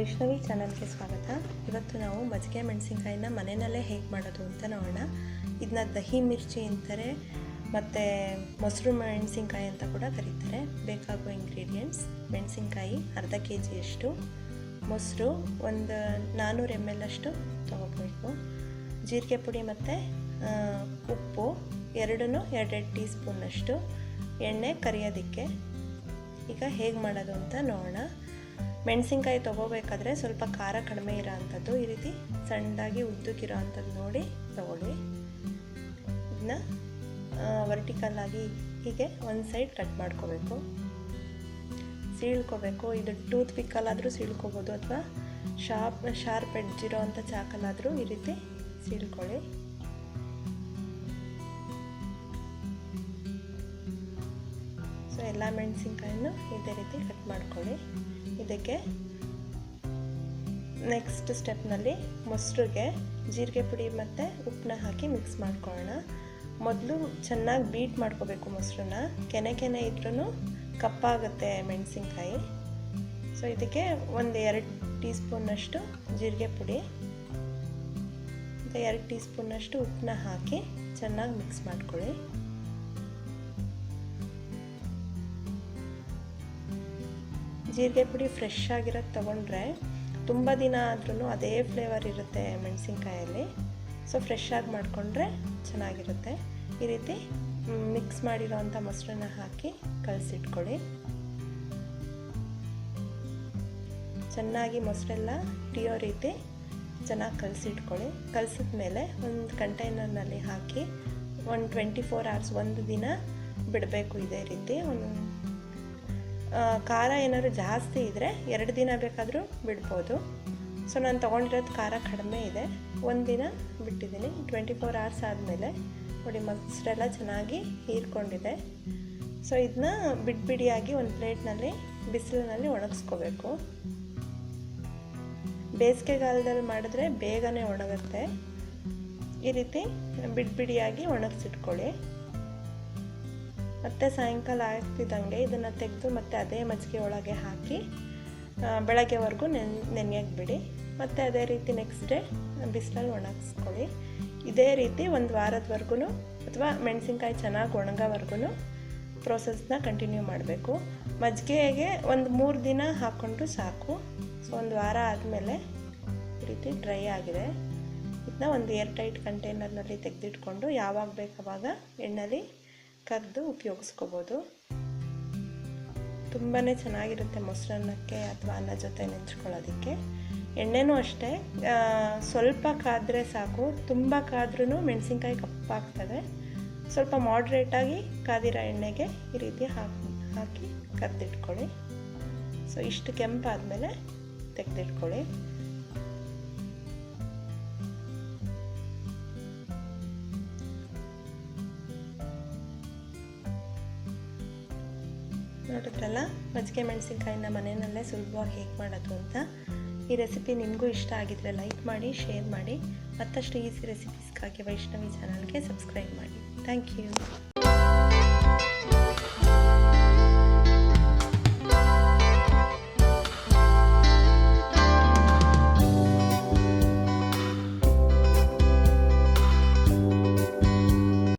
ವೈಷ್ಣವಿ ಚಾನಲ್ಗೆ ಸ್ವಾಗತ. ಇವತ್ತು ನಾವು ಮಜ್ಜಿಗೆ ಮೆಣಸಿನ್ಕಾಯಿನ ಮನೆಯಲ್ಲೇ ಹೇಗೆ ಮಾಡೋದು ಅಂತ ನೋಡೋಣ. ಇದನ್ನ ದಹಿ ಮಿರ್ಚಿ ಅಂತಾರೆ, ಮತ್ತು ಮೊಸರು ಮೆಣಸಿನ್ಕಾಯಿ ಅಂತ ಕೂಡ ಕರೀತಾರೆ. ಬೇಕಾಗುವ ಇಂಗ್ರೀಡಿಯೆಂಟ್ಸ್ ಮೆಣಸಿನ್ಕಾಯಿ ಅರ್ಧ ಕೆ ಜಿಯಷ್ಟು ಮೊಸರು ಒಂದು ನಾನ್ನೂರು ಎಂ ಎಲ್ ಅಷ್ಟು ತೊಗೋಬೇಕು. ಜೀರಿಗೆ ಪುಡಿ ಮತ್ತು ಉಪ್ಪು ಎರಡನ್ನೂ ಎರಡೆರಡು ಟೀ ಸ್ಪೂನಷ್ಟು ಎಣ್ಣೆ ಕರಿಯೋದಕ್ಕೆ. ಈಗ ಹೇಗೆ ಮಾಡೋದು ಅಂತ ನೋಡೋಣ. ಮೆಣಸಿನ್ಕಾಯಿ ತೊಗೋಬೇಕಾದ್ರೆ ಸ್ವಲ್ಪ ಖಾರ ಕಡಿಮೆ ಇರೋ ಅಂಥದ್ದು ಈ ರೀತಿ ಸಣ್ಣದಾಗಿ ಉದ್ದಕ್ಕಿರೋ ಅಂಥದ್ದು ನೋಡಿ, ತೊಗೊಳ್ಳಿ. ಇದನ್ನ ವರ್ಟಿಕಲ್ ಆಗಿ ಹೀಗೆ ಒಂದು ಸೈಡ್ ಕಟ್ ಮಾಡ್ಕೋಬೇಕು. ಸೀಳ್ಕೋಬೇಕು. ಇದು ಟೂತ್ ಪಿಕ್ಕಲ್ಲಾದರೂ ಸೀಳ್ಕೋಬೋದು ಅಥವಾ ಶಾರ್ಪ್ ಶಾರ್ಪ್ ಎಡ್ಜಿರೋ ಅಂಥ ಚಾಕಲ್ಲಾದರೂ ಈ ರೀತಿ ಸೀಳ್ಕೊಳ್ಳಿ. ಸೊ ಎಲ್ಲ ಮೆಣಸಿನ್ಕಾಯನ್ನು ಇದೇ ರೀತಿ ಕಟ್ ಮಾಡ್ಕೊಳ್ಳಿ. ಇದಕ್ಕೆ ನೆಕ್ಸ್ಟ್ ಸ್ಟೆಪ್ನಲ್ಲಿ ಮೊಸರಿಗೆ ಜೀರಿಗೆ ಪುಡಿ ಮತ್ತು ಉಪ್ಪನ್ನ ಹಾಕಿ ಮಿಕ್ಸ್ ಮಾಡ್ಕೊಳ್ಳೋಣ. ಮೊದಲು ಚೆನ್ನಾಗಿ ಬೀಟ್ ಮಾಡ್ಕೋಬೇಕು ಮೊಸರನ್ನ. ಕೆನೆ ಕೆನೆ ಇದ್ರೂ ಕಪ್ಪಾಗುತ್ತೆ ಮೆಣಸಿನ್ಕಾಯಿ. ಸೊ ಇದಕ್ಕೆ ಒಂದು ಎರಡು ಟೀ ಸ್ಪೂನಷ್ಟು ಜೀರಿಗೆ ಪುಡಿ ಮತ್ತು ಎರಡು ಟೀ ಸ್ಪೂನಷ್ಟು ಉಪ್ಪನ್ನ ಹಾಕಿ ಚೆನ್ನಾಗಿ ಮಿಕ್ಸ್ ಮಾಡ್ಕೊಳ್ಳಿ. ಜೀರಿಗೆ ಪುಡಿ ಫ್ರೆಶ್ ಆಗಿರೋದು ತೊಗೊಂಡ್ರೆ ತುಂಬ ದಿನ ಆದ್ರೂ ಅದೇ ಫ್ಲೇವರ್ ಇರುತ್ತೆ ಮೆಣಸಿನ್ಕಾಯಲ್ಲಿ. ಸೊ ಫ್ರೆಶ್ ಆಗಿ ಮಾಡಿಕೊಂಡ್ರೆ ಚೆನ್ನಾಗಿರುತ್ತೆ. ಈ ರೀತಿ ಮಿಕ್ಸ್ ಮಾಡಿರೋವಂಥ ಮೊಸರನ್ನ ಹಾಕಿ ಕಲಸಿಟ್ಕೊಳ್ಳಿ. ಚೆನ್ನಾಗಿ ಮೊಸರೆಲ್ಲ ಹಿಡಿಯೋ ರೀತಿ ಚೆನ್ನಾಗಿ ಕಲಸಿಟ್ಕೊಳ್ಳಿ. ಕಲಸಿದ ಮೇಲೆ ಒಂದು ಕಂಟೈನರ್ನಲ್ಲಿ ಹಾಕಿ ಒಂದು ಟ್ವೆಂಟಿ ಫೋರ್ ಅವರ್ಸ್ ಒಂದು ದಿನ ಬಿಡಬೇಕು ಇದೇ ರೀತಿ. ಒಂದು ಖಾರ ಏನಾದರೂ ಜಾಸ್ತಿ ಇದ್ದರೆ ಎರಡು ದಿನ ಬೇಕಾದರೂ ಬಿಡ್ಬೋದು. ಸೊ ನಾನು ತೊಗೊಂಡಿರೋದು ಖಾರ ಕಡಿಮೆ ಇದೆ. ಒಂದು ದಿನ ಬಿಟ್ಟಿದ್ದೀನಿ. ಟ್ವೆಂಟಿ ಫೋರ್ ಅವರ್ಸ್ ಆದಮೇಲೆ ನೋಡಿ, ಮೊಸರೆಲ್ಲ ಚೆನ್ನಾಗಿ ಹೀರ್ಕೊಂಡಿದೆ. ಸೊ ಇದನ್ನ ಬಿಡ್ಬಿಡಿಯಾಗಿ ಒಂದು ಪ್ಲೇಟ್ನಲ್ಲಿ ಬಿಸಿಲಿನಲ್ಲಿ ಒಣಗಿಸ್ಕೋಬೇಕು. ಬೇಸಿಗೆಗಾಲದಲ್ಲಿ ಮಾಡಿದ್ರೆ ಬೇಗನೆ ಒಣಗುತ್ತೆ. ಈ ರೀತಿ ಬಿಡ್ಬಿಡಿಯಾಗಿ ಒಣಗಿಸಿಟ್ಕೊಳ್ಳಿ. ಮತ್ತೆ ಸಾಯಂಕಾಲ ಆಗ್ತಿದ್ದಂಗೆ ಇದನ್ನು ತೆಗೆದು ಮತ್ತೆ ಅದೇ ಮಜ್ಜಿಗೆ ಒಳಗೆ ಹಾಕಿ ಬೆಳಗ್ಗೆವರೆಗೂ ನೆನ್ ನೆನೆಯಕ್ಕೆ ಬಿಡಿ ಮತ್ತು ಅದೇ ರೀತಿ ನೆಕ್ಸ್ಟ್ ಡೇ ಬಿಸಿಲಲ್ಲಿ ಒಣಗಿಸ್ಕೊಳ್ಳಿ. ಇದೇ ರೀತಿ ಒಂದು ವಾರದವರೆಗೂ ಅಥವಾ ಮೆಣಸಿನ್ಕಾಯಿ ಚೆನ್ನಾಗಿ ಒಣಗೋವರೆಗೂ ಪ್ರೋಸೆಸ್ನ ಕಂಟಿನ್ಯೂ ಮಾಡಬೇಕು. ಮಜ್ಜಿಗೆಗೆ ಒಂದು ಮೂರು ದಿನ ಹಾಕ್ಕೊಂಡು ಸಾಕು. ಸೊ ಒಂದು ವಾರ ಆದಮೇಲೆ ಈ ರೀತಿ ಡ್ರೈ ಆಗಿದೆ. ಇದನ್ನ ಒಂದು ಏರ್ ಟೈಟ್ ಕಂಟೈನರ್ನಲ್ಲಿ ತೆಗೆದಿಟ್ಕೊಂಡು ಯಾವಾಗ ಬೇಕಾವಾಗ ಎಣ್ಣೆಲಿ ಕರೆದು ಉಪಯೋಗಿಸ್ಕೋಬೋದು. ತುಂಬಾ ಚೆನ್ನಾಗಿರುತ್ತೆ ಮೊಸರನ್ನಕ್ಕೆ ಅಥವಾ ಅನ್ನ ಜೊತೆ ನೆಂಚ್ಕೊಳ್ಳೋದಕ್ಕೆ. ಎಣ್ಣೆನೂ ಅಷ್ಟೇ. ಸ್ವಲ್ಪ ಕಾದರೆ ಸಾಕು. ತುಂಬ ಕಾದ್ರೂ ಮೆಣಸಿನ್ಕಾಯಿ ಕಪ್ಪಾಗ್ತದೆ. ಸ್ವಲ್ಪ ಮಾಡ್ರೇಟಾಗಿ ಕಾದಿರೋ ಎಣ್ಣೆಗೆ ಈ ರೀತಿ ಹಾಕಿ ಹಾಕಿ ಕರೆದಿಟ್ಕೊಳ್ಳಿ ಸೊ ಇಷ್ಟು ಕೆಂಪಾದಮೇಲೆ ತೆಗೆದಿಟ್ಕೊಳ್ಳಿ. ನೋಡಿದ್ರಲ್ಲ? ಮಜ್ಜಿಗೆ ಮೆಣಸಿನ್ಕಾಯಿನ ಮನೆಯಲ್ಲೇ ಸುಲಭವಾಗಿ ಹೇಗೆ ಮಾಡೋದು ಅಂತ. ಈ ರೆಸಿಪಿ ನಿಮಗೂ ಇಷ್ಟ ಆಗಿದ್ರೆ ಲೈಕ್ ಮಾಡಿ, ಶೇರ್ ಮಾಡಿ. ಮತ್ತಷ್ಟು ಈಸಿ ರೆಸಿಪೀಸ್ಗಾಗಿ ವೈಷ್ಣವಿ ಚಾನಲ್ಗೆ ಸಬ್ಸ್ಕ್ರೈಬ್ ಮಾಡಿ. Thank you.